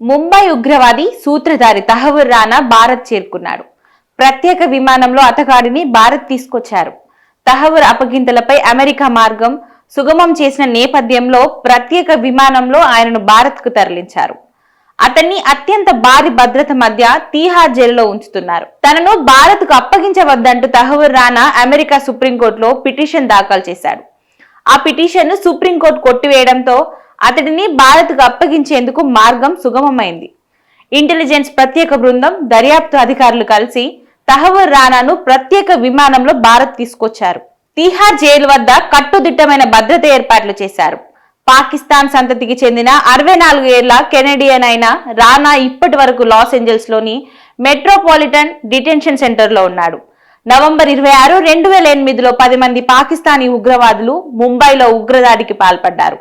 ముంబై ఉగ్రవాది సూత్రధారి తహవూర్ రానా భారత్ చేరుకున్నాడు ప్రత్యేక విమానంలో అతగాడిని భారత్ తీసుకొచ్చారు. తహవూర్ అప్పగింతలపై అమెరికా మార్గం సుగమం చేసిన నేపథ్యంలో ప్రత్యేక విమానంలో ఆయనను భారత్కు తరలించారు. అతన్ని అత్యంత భారీ భద్రత మధ్య తీహార్ జైలులో ఉంచుతున్నారు. తనను భారత్కు అప్పగించవద్దంటూ తహవూర్ రానా అమెరికా సుప్రీంకోర్టులో పిటిషన్ దాఖలు చేశాడు. ఆ పిటిషన్ను సుప్రీంకోర్టు కొట్టివేయడంతో అతడిని భారత్కు అప్పగించేందుకు మార్గం సుగమమైంది. ఇంటెలిజెన్స్ ప్రత్యేక బృందం దర్యాప్తు అధికారులు కలిసి తహవర్ రానాను ప్రత్యేక విమానంలో భారత్ తీసుకొచ్చారు. తిహార్ జైలు వద్ద కట్టుదిట్టమైన భద్రత ఏర్పాట్లు చేశారు. పాకిస్తాన్ సంతతికి చెందిన అరవై నాలుగు ఏళ్ళ కెనడియన్ అయిన రానా ఇప్పటి వరకు లాస్ ఏంజల్స్లోని మెట్రోపాలిటన్ డిటెన్షన్ సెంటర్లో ఉన్నాడు. నవంబర్ ఇరవై ఆరు రెండు వేల ఎనిమిదిలో పది మంది పాకిస్తానీ ఉగ్రవాదులు ముంబైలో ఉగ్రదాడికి పాల్పడ్డారు.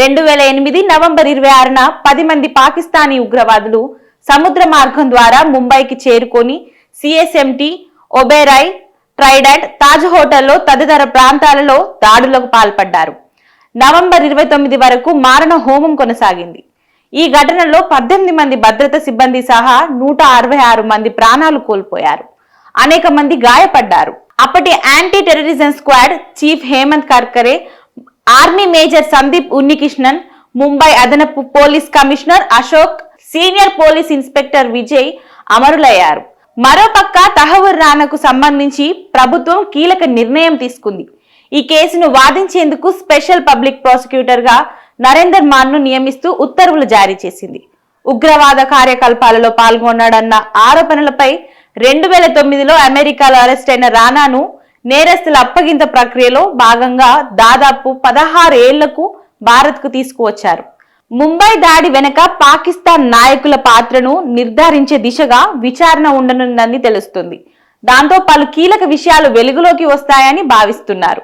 రెండు వేల ఎనిమిది నవంబర్ ఇరవై ఆరున పది మంది పాకిస్తానీ ఉగ్రవాదులు సముద్ర మార్గం ద్వారా ముంబైకి చేరుకొని సిఎస్ఎంటి ఒబేరాయ్ ట్రైడెంట్ తాజ్ హోటల్లో తదితర ప్రాంతాలలో దాడులకు పాల్పడ్డారు. నవంబర్ ఇరవై తొమ్మిది వరకు మారణ హోమం కొనసాగింది. ఈ ఘటనలో పద్దెనిమిది మంది భద్రత సిబ్బంది సహా నూట అరవై ఆరు మంది ప్రాణాలు కోల్పోయారు. అనేక మంది గాయపడ్డారు. అప్పటి anti terrorism squad chief Hemant Karkare army major Sandeep Unnikrishnan Mumbai అదనపు police commissioner Ashok senior police inspector Vijay అమరులయ్యారు. మరోపక్క తహవూర్ రానాకు సంబంధించి ప్రభుత్వం కీలక నిర్ణయం తీసుకుంది. ఈ కేసును వాదించేందుకు స్పెషల్ పబ్లిక్ ప్రాసిక్యూటర్గా నరేందర్ మాన్ను నియమిస్తూ ఉత్తర్వులు జారీ చేసింది. ఉగ్రవాద కార్యకలాపాలలో పాల్గొన్నాడన్న ఆరోపణలపై రెండు వేల తొమ్మిదిలో అమెరికాలో అరెస్ట్ అయిన రానాను నేరస్తుల అప్పగింత ప్రక్రియలో భాగంగా దాదాపు పదహారు ఏళ్ళకు భారత్కు తీసుకువచ్చారు. ముంబై దాడి వెనక పాకిస్తాన్ నాయకుల పాత్రను నిర్ధారించే దిశగా విచారణ ఉండనుందని తెలుస్తుంది. దాంతో పలు కీలక విషయాలు వెలుగులోకి వస్తాయని భావిస్తున్నారు.